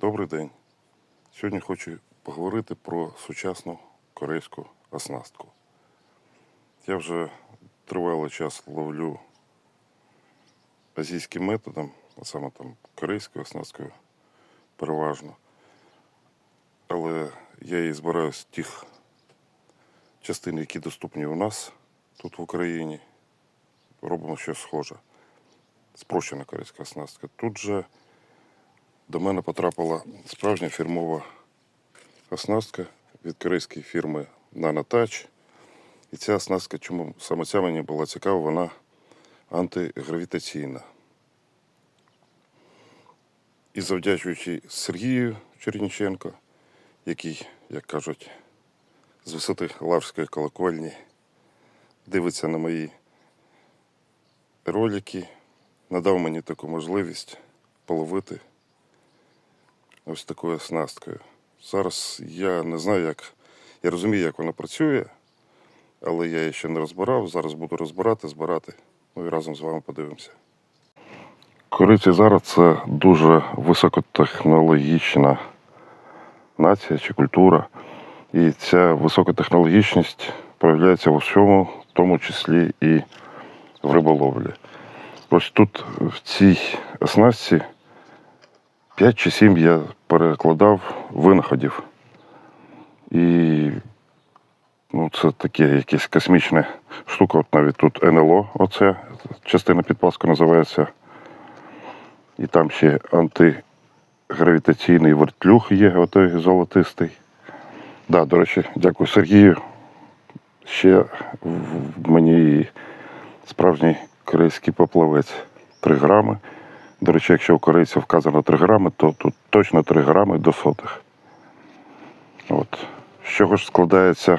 Добрий день. Сьогодні хочу поговорити про сучасну корейську оснастку. Я вже тривалий час ловлю азійським методом, а саме там корейською оснасткою переважно. Але я її збираю з тих частин, які доступні у нас тут в Україні. Робимо щось схоже. Спрощена корейська оснастка. Тут же до мене потрапила справжня фірмова оснастка від корейської фірми NanoTouch. І ця оснастка, чому саме ця мені була цікава, вона антигравітаційна. І завдячуючи Сергію Черніченко, який, як кажуть, з висоти Лаврської колокольні дивиться на мої ролики, надав мені таку можливість половити ось такою оснасткою. Зараз я не знаю, як. Я розумію, як вона працює, але я її ще не розбирав. Зараз буду розбирати, збирати. Ну і разом з вами подивимося. Кориці зараз це дуже високотехнологічна нація чи культура. І ця високотехнологічність проявляється в усьому, в тому числі і в риболовлі. Ось тут, в цій оснастці, 5 чи 7 я перекладав винаходів. І ну, це таке якесь космічне штука. От навіть тут НЛО, оце частина підпаску називається. І там ще антигравітаційний вертлюг є, отой золотистий. Да, до речі, дякую Сергію. Ще в мені справжній корейський поплавець 3 грами. До речі, якщо у корейців вказано 3 грами, то тут точно 3 грами до сотих. От. З чого ж складається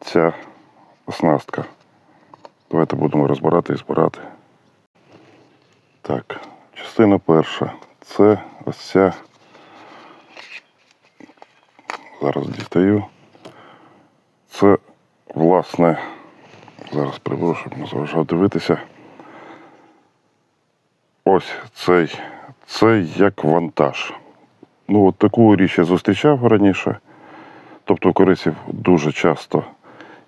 ця оснастка? Давайте будемо розбирати і збирати. Так, частина перша. Це ось ця. Зараз дістаю. Це, власне, зараз приберу, щоб не заважав дивитися. Ось цей, це як вантаж. Ну, от таку річ я зустрічав раніше. Тобто у корейців дуже часто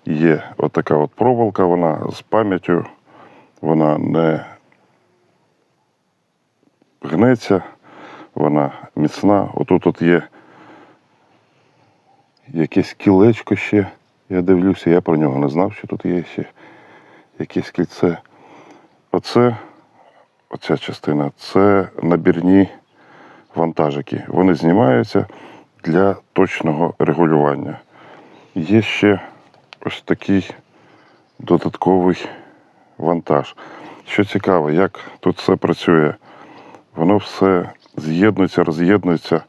є отака от проволока, вона з пам'яттю, вона не гнеться, вона міцна. Отут от є якесь кілечко ще. Я дивлюся, я про нього не знав, що тут є ще якесь кільце. Оце, оця частина, це набірні вантажики. Вони знімаються для точного регулювання. Є ще ось такий додатковий вантаж. Що цікаво, як тут все працює, воно все з'єднується, роз'єднується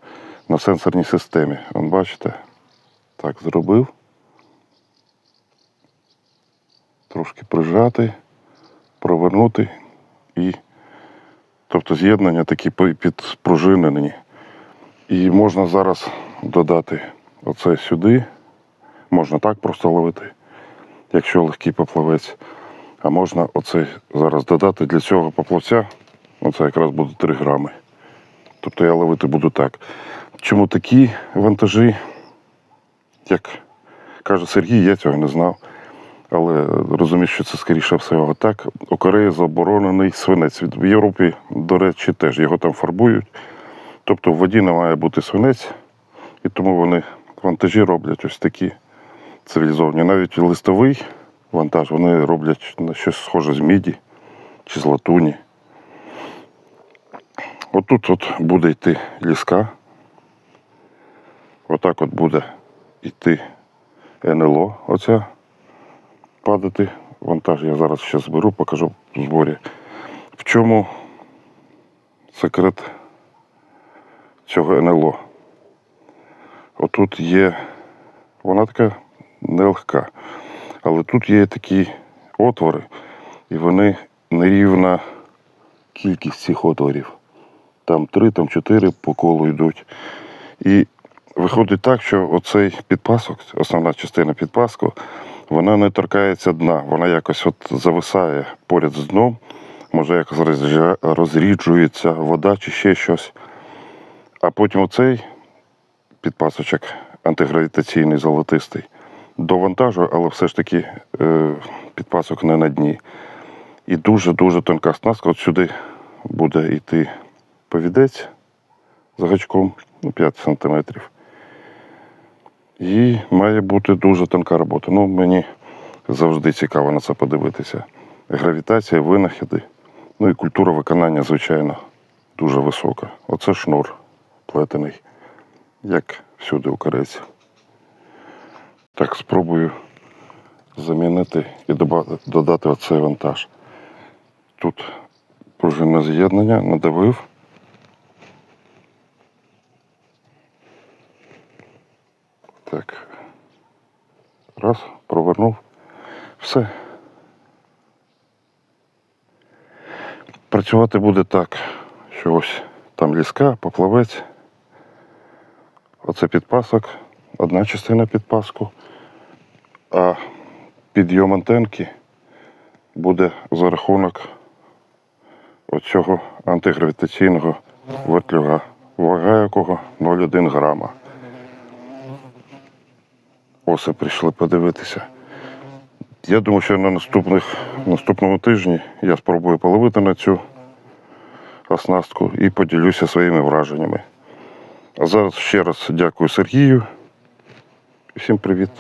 на сенсорній системі. Вон бачите? Так, зробив. Трошки прижати, провернути і. Тобто з'єднання такі підпружинені. І можна зараз додати оце сюди. Можна так просто ловити, якщо легкий поплавець. А можна оце зараз додати для цього поплавця. Оце якраз буде 3 грами. Тобто я ловити буду так. Чому такі вантажі? Як каже Сергій, я цього не знав. Але розумію, що це скоріше всього так. У Кореї заборонений свинець. В Європі, до речі, теж його там фарбують. Тобто в воді не має бути свинець, і тому вони вантажі роблять ось такі цивілізовані. Навіть листовий вантаж вони роблять на щось схоже з міді чи з латуні. Отут от буде йти ліска. Отак от буде йти НЛО. Оця падати. Вантаж я зараз ще зберу, покажу в зборі. В чому секрет цього НЛО? Отут є, вона така нелегка, але тут є такі отвори, і вони нерівна кількість цих отворів. Там три, там чотири по колу йдуть. І виходить так, що оцей підпасок, основна частина підпаску, вона не торкається дна, вона якось от зависає поряд з дном, може якось розріджується вода чи ще щось. А потім оцей підпасочок антигравітаційний золотистий до вантажу, але все ж таки е, підпасок не на дні. І дуже-дуже тонка оснастка. От сюди буде йти повідець з гачком ну, 5 см. І має бути дуже тонка робота. Ну, мені завжди цікаво на це подивитися. Гравітація, винахіди, ну і культура виконання, звичайно, дуже висока. Оце шнур плетений, як всюди у корейців. Так, спробую замінити і додати оцей вантаж. Тут пружинне з'єднання, надавив. Так. Раз, провернув. Все. Працювати буде так, що ось там ліска, поплавець. Оце підпасок, одна частина підпаску, а підйом антенки буде за рахунок оцього антигравітаційного вертлюга, вага якого 0,1 грама. Оси прийшли подивитися. Я думаю, що на наступних, наступному тижні я спробую половити на цю оснастку і поділюся своїми враженнями. А зараз ще раз дякую Сергію. Всім привіт.